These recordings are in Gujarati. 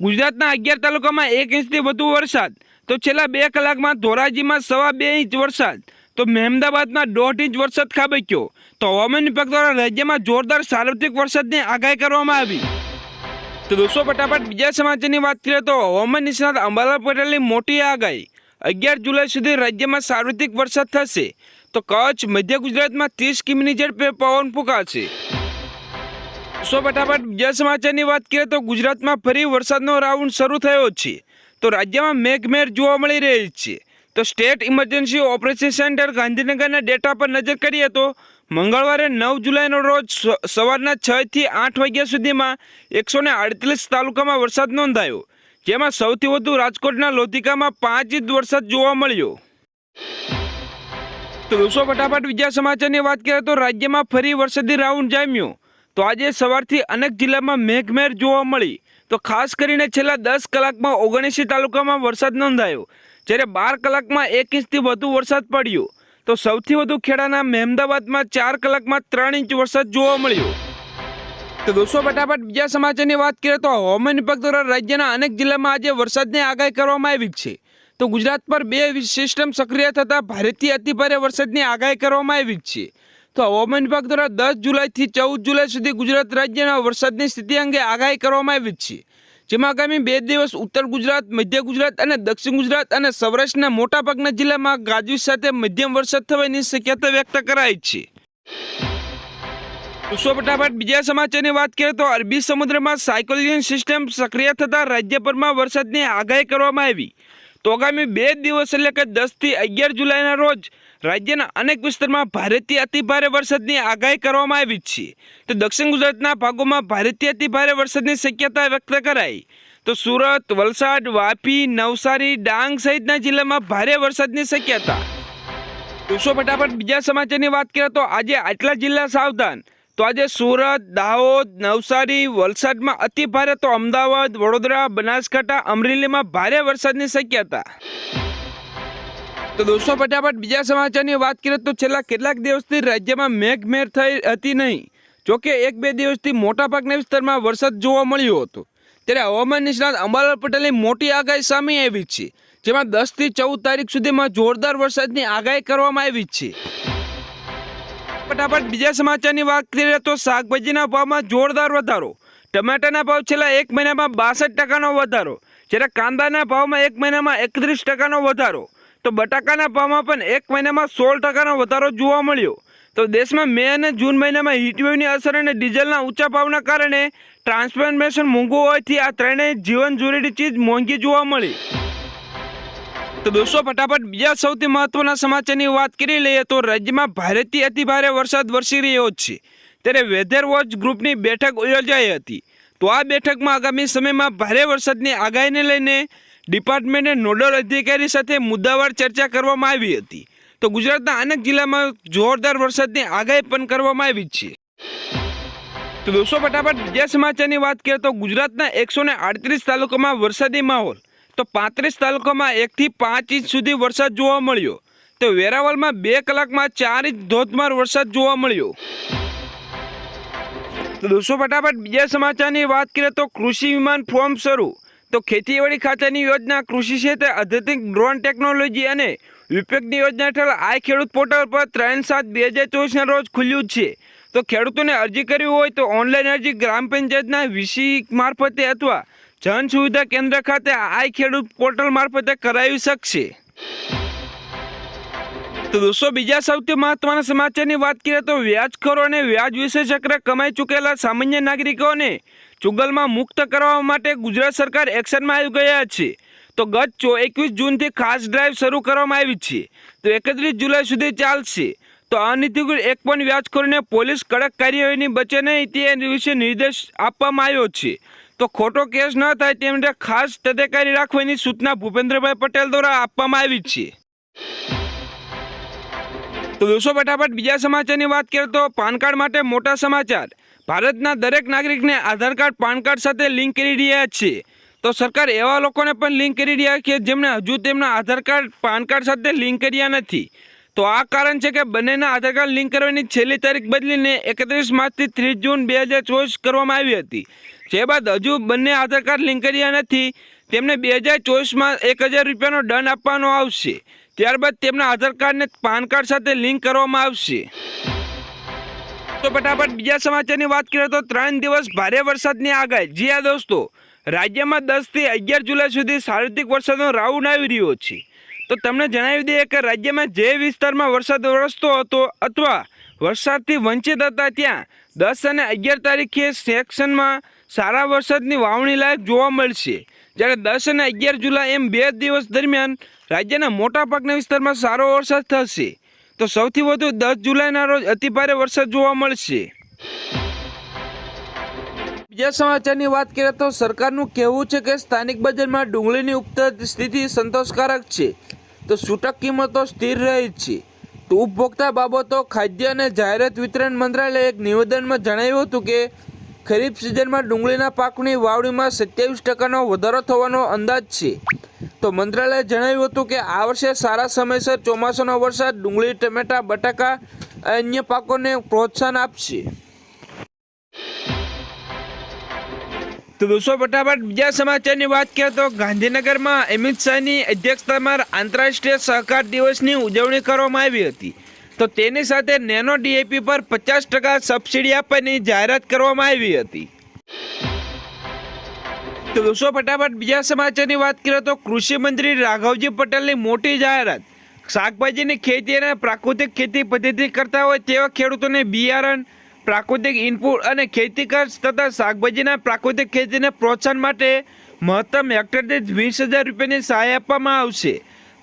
ગુજરાતના અગિયાર તાલુકામાં એક ઇંચથી વધુ વરસાદ, તો છેલ્લા બે કલાકમાં ધોરાજીમાં સવા બે ઇંચ વરસાદ, તો મહેમદાબાદમાં દોઢ ઇંચ વરસાદ ખાબક્યો. તો હવામાન વિભાગ દ્વારા રાજ્યમાં જોરદાર સાર્વત્રિક વરસાદની આગાહી કરવામાં આવી. તો દોસ્તો, ફટાફટ બીજા સમાચારની વાત કરીએ તો હવામાન નિષ્ણાત અંબાલાલ પટેલની મોટી આગાહી. અગિયાર જુલાઈ સુધી રાજ્યમાં સાર્વત્રિક વરસાદ થશે. તો કચ્છ, મધ્ય ગુજરાતમાં ત્રીસ કિમીની ઝડપે પવન ફૂંકાશે. સો ફટાફટ બીજા સમાચારની વાત કરીએ તો ગુજરાતમાં ફરી વરસાદનો રાઉન્ડ શરૂ થયો છે. તો રાજ્યમાં મેઘમેર જોવા મળી રહી છે. તો સ્ટેટ ઇમરજન્સી ઓપરેશન સેન્ટર ગાંધીનગરના ડેટા પર નજર કરીએ તો મંગળવારે નવ જુલાઈનો રોજ સવારના છથી આઠ વાગ્યા સુધીમાં એકસો અડતાલીસ તાલુકામાં વરસાદ નોંધાયો. જેમાં સૌથી વધુ રાજકોટના લોધિકામાં પાંચ ઇંચ વરસાદ જોવા મળ્યો. તો દોસ્તો ફટાફટ બીજા સમાચારની વાત કરીએ તો રાજ્યમાં ફરી વરસાદી રાઉન્ડ જામ્યો. તો આજે સવારથી અનેક જિલ્લામાં મેઘમેર જોવા મળી. તો ખાસ કરીને છેલ્લા દસ કલાકમાં ઓગણીસી તાલુકામાં વરસાદ નોંધાયો, જ્યારે બાર કલાકમાં એક ઇંચથી વધુ વરસાદ પડ્યો. તો સૌથી વધુ ખેડાના મહેમદાબાદમાં ચાર કલાકમાં ત્રણ ઇંચ વરસાદ જોવા મળ્યો. તો દોસ્તો, ફટાફટ બીજા સમાચારની વાત કરીએ તો હવામાન વિભાગ દ્વારા રાજ્યના અનેક જિલ્લામાં આજે વરસાદની આગાહી કરવામાં આવી છે. તો ગુજરાત પર બે સિસ્ટમ સક્રિય થતાં ભારેથી અતિભારે વરસાદની આગાહી કરવામાં આવી છે. તો હવામાન વિભાગ દ્વારા દસ જુલાઈથી ચૌદ જુલાઈ સુધી ગુજરાત રાજ્યના વરસાદની સ્થિતિ અંગે આગાહી કરવામાં આવી છે. જેમાં આગામી બે દિવસ ઉત્તર ગુજરાત, મધ્ય ગુજરાત અને દક્ષિણ ગુજરાત અને સૌરાષ્ટ્રના મોટાભાગના જિલ્લામાં ગાજવીજ સાથે મધ્યમ વરસાદ થવાની શક્યતા વ્યક્ત કરાઈ છે. વિશ્વ ફટાફટ બીજા સમાચારની વાત કરીએ તો અરબી સમુદ્રમાં સાયકોલિયન સિસ્ટમ સક્રિય થતાં રાજ્યભરમાં વરસાદની આગાહી કરવામાં આવી. તો આગામી બે દિવસ એટલે કે દસથી અગિયાર જુલાઈના રોજ રાજ્યના અનેક વિસ્તારમાં ભારેથી અતિભારે વરસાદની આગાહી કરવામાં આવી છે. તો દક્ષિણ ગુજરાતના ભાગોમાં ભારેથી અતિભારે વરસાદની શક્યતા વ્યક્ત કરાઈ. તો સુરત, વલસાડ, વાપી, નવસારી, ડાંગ સહિતના જિલ્લામાં ભારે વરસાદની શક્યતા. દોસ્તો ફટાફટ બીજા સમાચારની વાત કરીએ તો આજે આટલા જિલ્લા સાવધાન. તો આજે સુરત, દાહોદ, નવસારી, વલસાડમાં અતિ ભારે તો અમદાવાદ, વડોદરા, બનાસકાંઠા, અમરેલીમાં ભારે વરસાદની શક્યતા. તો દોસ્તો, ફટાફટ બીજા સમાચારની વાત કરીએ તો છેલ્લા કેટલાક દિવસથી રાજ્યમાં મેઘમેર થઈ હતી નહીં. જોકે એક બે દિવસથી મોટાભાગના વિસ્તારમાં વરસાદ જોવા મળ્યો હતો. ત્યારે હવામાન નિષ્ણાત અંબાલાલ પટેલની મોટી આગાહી સામે આવી છે, જેમાં દસથી ચૌદ તારીખ સુધીમાં જોરદાર વરસાદની આગાહી કરવામાં આવી છે. ફટાફટ બીજા સમાચારની વાત કરીએ તો શાકભાજીના ભાવમાં જોરદાર વધારો. ટમાટાના ભાવ છેલ્લા એક મહિનામાં બાસઠ ટકાનો વધારો. જ્યારે કાંદાના ભાવમાં એક મહિનામાં એકત્રીસ ટકાનો વધારો. તો બટાકાના ભાવમાં પણ એક મહિનામાં સોળ ટકાનો વધારો જોવા મળ્યો. તો દેશમાં મે અને જૂન મહિનામાં હીટવેવની અસર અને ડીઝલના ઊંચા ભાવના કારણે ટ્રાન્સફોર્મેશન મોંઘું હોવાથી આ ત્રણેય જીવન જરૂરી ચીજ મોંઘી જોવા મળી. તો દોસ્તો, ફટાફટ બીજા સૌથી મહત્વના સમાચારની વાત કરી લઈએ તો રાજ્યમાં ભારેથી અતિભારે વરસાદ વરસી રહ્યો છે. ત્યારે વેધર વોચ ગ્રુપની બેઠક યોજાઈ હતી. તો આ બેઠકમાં આગામી સમયમાં ભારે વરસાદની આગાહીને લઈને ડિપાર્ટમેન્ટે નોડલ અધિકારી સાથે મુદ્દાવાર ચર્ચા કરવામાં આવી હતી. તો ગુજરાતના અનેક જિલ્લામાં જોરદાર વરસાદની આગાહી પણ કરવામાં આવી છે. તો દોસ્તો, ફટાફટ બીજા સમાચારની વાત કરીએ તો ગુજરાતના એકસો આડત્રીસ તાલુકામાં વરસાદી માહોલ તો પાંત્રીસ તાલુકામાં એકથી પાંચ ઇંચ સુધી વરસાદ જોવા મળ્યો. તો વેરાવળમાં બે કલાકમાં ચાર ઇંચ ધોધમાર વરસાદ જોવા મળ્યો. તો દોસ્તો, ફટાફટ બીજા સમાચારની વાત કરીએ તો કૃષિ વિમાન ફોર્મ શરૂ. તો ખેતીવાડી ખાતાની યોજના કૃષિ ક્ષેત્રે આધુનિક ડ્રોન ટેકનોલોજી અને વિપેકની યોજના હેઠળ આ ખેડૂત પોર્ટલ પર ત્રણ સાત બે હજાર ચોવીસના રોજ ખુલ્યું છે. તો ખેડૂતોને અરજી કરવી હોય તો ઓનલાઈન અરજી ગ્રામ પંચાયતના વીસી મારફતે અથવા જન સુવિધા કેન્દ્ર ખાતે આ ખેડૂત પોર્ટલ મારફતે કરાવી શકશે તો દોસ્તો, બીજા સૌથી મહત્વના સમાચારની વાત કરીએ તો વ્યાજખોરો અને વ્યાજ વિશે ચક્ર કમાઈ ચૂકેલા સામાન્ય નાગરિકોને ચુગલમાં મુક્ત કરવા માટે ગુજરાત સરકાર એક્શનમાં આવી ગયા છે. તો ગત ચો એકવીસ જૂનથી ખાસ ડ્રાઈવ શરૂ કરવામાં આવી છે. તો એકત્રીસ જુલાઈ સુધી ચાલશે. તો અનધિકૃત એક પણ વ્યાજખોરીને પોલીસ કડક કાર્યવાહીની બચે નહીં તે વિશે નિર્દેશ આપવામાં આવ્યો છે. તો ખોટો કેસ ન થાય તે માટે ખાસ તકેદારી રાખવાની સૂચના ભૂપેન્દ્રભાઈ પટેલ દ્વારા આપવામાં આવી છે. તો દોસ્તો ફટાફટ બીજા સમાચારની વાત કરીએ તો પાન કાર્ડ માટે મોટા સમાચાર. ભારતના દરેક નાગરિકને આધાર કાર્ડ, પાન કાર્ડ સાથે લિંક કરી રહ્યા છે. તો સરકાર એવા લોકોને પણ લિંક કરી રહ્યા છે જેમણે હજુ તેમના આધાર કાર્ડ, પાન કાર્ડ સાથે લિંક કર્યા નથી. તો આ કારણ છે કે બંનેના આધાર કાર્ડ લિંક કરવાની છેલ્લી તારીખ બદલીને એકત્રીસ માર્ચથી ત્રીસ જૂન બે હજાર ચોવીસ કરવામાં આવી હતી. જે બાદ હજુ બંને આધાર કાર્ડ લિંક કર્યા નથી, તેમને બે હજાર ચોવીસમાં એક હજાર રૂપિયાનો દંડ આપવાનો આવશે. ત્યારબાદ તેમના આધાર કાર્ડને પાન કાર્ડ સાથે લિંક કરવામાં આવશે. તો ફટાફટ બીજા સમાચારની વાત કરીએ તો ત્રણ દિવસ ભારે વરસાદની આગાહી. જી આ દોસ્તો, રાજ્યમાં દસથી અગિયાર જુલાઈ સુધી સાર્વત્રિક વરસાદનો રાઉન્ડ આવી રહ્યો છે. તો તમને જણાવી દઈએ કે રાજ્યમાં જે વિસ્તારમાં વરસાદ વરસતો હતો અથવા વરસાદથી વંચિત હતા ત્યાં. દસ અને અગિયાર તારીખે સેક્શનમાં સારા વરસાદની વાવણી લાયક જોવા મળશે. જ્યારે દસ અને અગિયાર જુલાઈ એમ બે દિવસ દરમિયાન રાજ્યના મોટાભાગના વિસ્તારમાં સારો વરસાદ થશે. તો સૌથી વધુ દસ જુલાઈના રોજ અતિભારે વરસાદ જોવા મળશે. બીજા સમાચારની વાત કરીએ તો સરકારનું કહેવું છે કે સ્થાનિક બજારમાં ડુંગળીની ઉપત સ્થિતિ સંતોષકારક છે. તો છૂટક કિંમતો સ્થિર રહી છે. ઉપભોક્તા બાબતો, ખાદ્ય અને જાહેરાત વિતરણ મંત્રાલયે એક નિવેદનમાં જણાવ્યું હતું કે, ખરીફ સિઝનમાં ડુંગળીના પાકની વાવણીમાં સત્યાવીસ ટકાનો વધારો થવાનો અંદાજ છે. તો મંત્રાલયે જણાવ્યું હતું કે, આ વર્ષે સારા સમયસર ચોમાસાનો વરસાદ ડુંગળી, ટમેટા, બટાકા અન્ય પાકોને પ્રોત્સાહન આપશે. તો દોસ્તો ફટાફટ બીજા સમાચારની વાત કરીએ તો ગાંધીનગરમાં અમિત શાહની અધ્યક્ષતામાં આંતરરાષ્ટ્રીય સહકાર દિવસની ઉજવણી કરવામાં આવી હતી. તો તેની સાથે નેનો ડીએપી પર પચાસ ટકા સબસિડી આપવાની જાહેરાત કરવામાં આવી હતી. તો દોસ્તો ફટાફટ બીજા સમાચારની વાત કરીએ તો કૃષિ મંત્રી રાઘવજી પટેલની મોટી જાહેરાત. શાકભાજીની ખેતી અને પ્રાકૃતિક ખેતી પદ્ધતિ કરતા હોય તેવા ખેડૂતોને બિયારણ પ્રાકૃતિક ઇનપુટ અને ખેતી ખર્ચ તથા શાકભાજીના પ્રાકૃતિક ખેતીને પ્રોત્સાહન માટે મહત્તમ હેક્ટર દીઠ વીસ હજાર રૂપિયાની સહાય આપવામાં આવશે.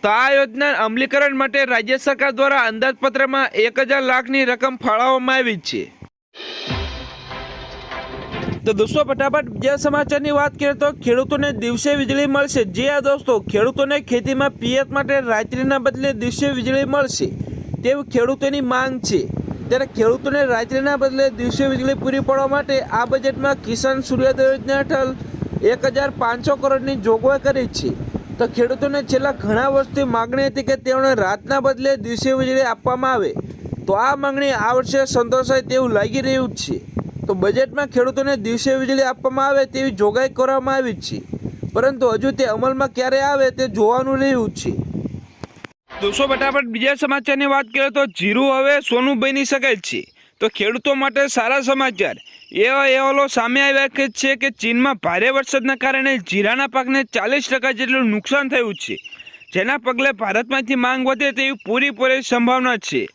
તો આ યોજના અમલીકરણ માટે રાજ્ય સરકાર દ્વારા અંદાજપત્રમાં એક હજાર લાખની રકમ ફાળવવામાં આવી છે. તો દોસ્તો, ફટાફટ બીજા સમાચારની વાત કરીએ તો ખેડૂતોને દિવસે વીજળી મળશે. જે આ દોસ્તો, ખેડૂતોને ખેતીમાં પિયત માટે રાત્રિના બદલે દિવસે વીજળી મળશે. તેવી ખેડૂતોની માંગ છે. ત્યારે ખેડૂતોને રાત્રિના બદલે દિવસે વીજળી પૂરી પાડવા માટે આ બજેટમાં કિસાન સૂર્યોદય યોજના હેઠળ એક હજાર પાંચસો કરોડની જોગવાઈ કરી છે. તો ખેડૂતોને છેલ્લા ઘણા વર્ષથી માગણી હતી કે તેઓને રાતના બદલે દિવસે વીજળી આપવામાં આવે. તો આ માંગણી આ વર્ષે સંતોષાય તેવું લાગી રહ્યું છે. તો બજેટમાં ખેડૂતોને દિવસે વીજળી આપવામાં આવે તેવી જોગવાઈ કરવામાં આવી છે. પરંતુ હજુ તે અમલમાં ક્યારે આવે તે જોવાનું રહ્યું છે. દોસ્તો, ફટાફટ બીજા સમાચારની વાત કરીએ તો જીરું હવે સોનું બની શકે છે. તો ખેડૂતો માટે સારા સમાચાર. એવા અહેવાલો સામે આવ્યા છે કે ચીનમાં ભારે વરસાદના કારણે જીરાના પાકને ચાલીસ ટકા જેટલું નુકસાન થયું છે. જેના પગલે ભારતમાંથી માંગ વધે તેવી પૂરેપૂરી સંભાવના છે.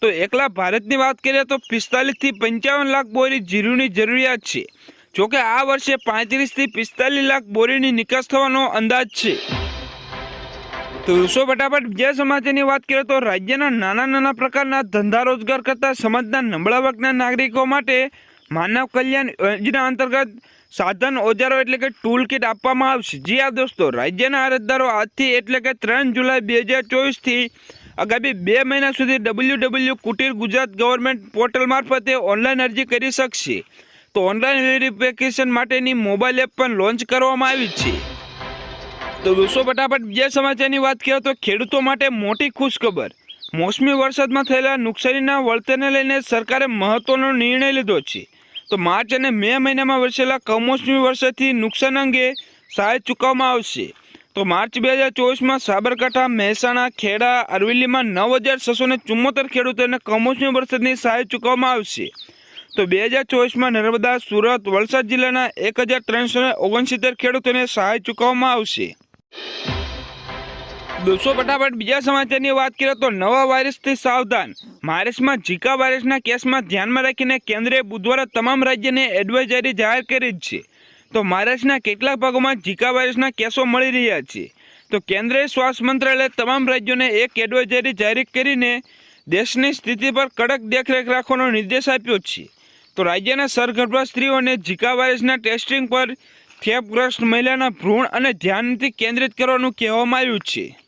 તો એકલા ભારતની વાત કરીએ તો પિસ્તાલીસથી પંચાવન લાખ બોરી જીરુની જરૂરિયાત છે. જોકે આ વર્ષે પાંત્રીસથી પિસ્તાલીસ લાખ બોરીની નિકાસ થવાનો અંદાજ છે. તો દોસ્તો ફટાફટ બીજા સમાચારની વાત કરીએ તો રાજ્યના નાના નાના પ્રકારના ધંધા રોજગાર કરતા સમાજના નબળા વર્ગના નાગરિકો માટે માનવ કલ્યાણ યોજના અંતર્ગત સાધન, ઓજારો એટલે કે ટૂલ કિટ આપવામાં આવશે. જી આ દોસ્તો, રાજ્યના અરજદારો આજથી એટલે કે ત્રણ જુલાઈ બે હજાર ચોવીસથી આગામી બે મહિના સુધી W W Kutir Gujarat government portal મારફતે ઓનલાઈન અરજી કરી શકશે. તો ઓનલાઈન વેરિફિકેશન માટેની મોબાઈલ એપ પણ લોન્ચ કરવામાં આવી છે. તો દોસ્તો ફટાફટ બીજા સમાચારની વાત કરીએ તો ખેડૂતો માટે મોટી ખુશખબર. મોસમી વરસાદમાં થયેલા નુકસાનીના વળતરને લઈને સરકારે મહત્વનો નિર્ણય લીધો છે. તો માર્ચ અને મે મહિનામાં વરસેલા કમોસમી વરસાદથી નુકસાન અંગે સહાય ચૂકવવામાં આવશે. તો માર્ચ બે હજાર ચોવીસમાં સાબરકાંઠા, મહેસાણા, ખેડા, અરવલ્લીમાં નવ હજાર છસો ને ચુમ્મોતેર ખેડૂતોને કમોસમી વરસાદની સહાય ચૂકવવામાં આવશે. તો બે હજાર ચોવીસમાં નર્મદા, સુરત, વલસાડ જિલ્લાના એક હજાર ત્રણસો ને ઓગણસિત્તેર ખેડૂતોને સહાય ચૂકવવામાં આવશે. દોસ્તો, ફટાફટ બીજા સમાચારની વાત કરીએ તો નવા વાયરસથી સાવધાન. મહારાષ્ટ્રમાં ઝીકા વાયરસના કેસમાં ધ્યાનમાં રાખીને કેન્દ્રએ બુધવારે તમામ રાજ્યને એડવાઇઝરી જાહેર કરી જ છે. તો મહારાષ્ટ્રના કેટલાક ભાગોમાં ઝીકા વાયરસના કેસો મળી રહ્યા છે. તો કેન્દ્રીય સ્વાસ્થ્ય મંત્રાલયે તમામ રાજ્યોને એક એડવાઇઝરી જાહેર કરીને દેશની સ્થિતિ પર કડક દેખરેખ રાખવાનો નિર્દેશ આપ્યો છે. તો રાજ્યના સરગર્ભા સ્ત્રીઓને ઝીકા વાયરસના ટેસ્ટિંગ પર થેપગ્રસ્ત મહિલાના ભ્રૂણ અને ધ્યાનથી કેન્દ્રિત કરવાનું કહેવામાં આવ્યું છે.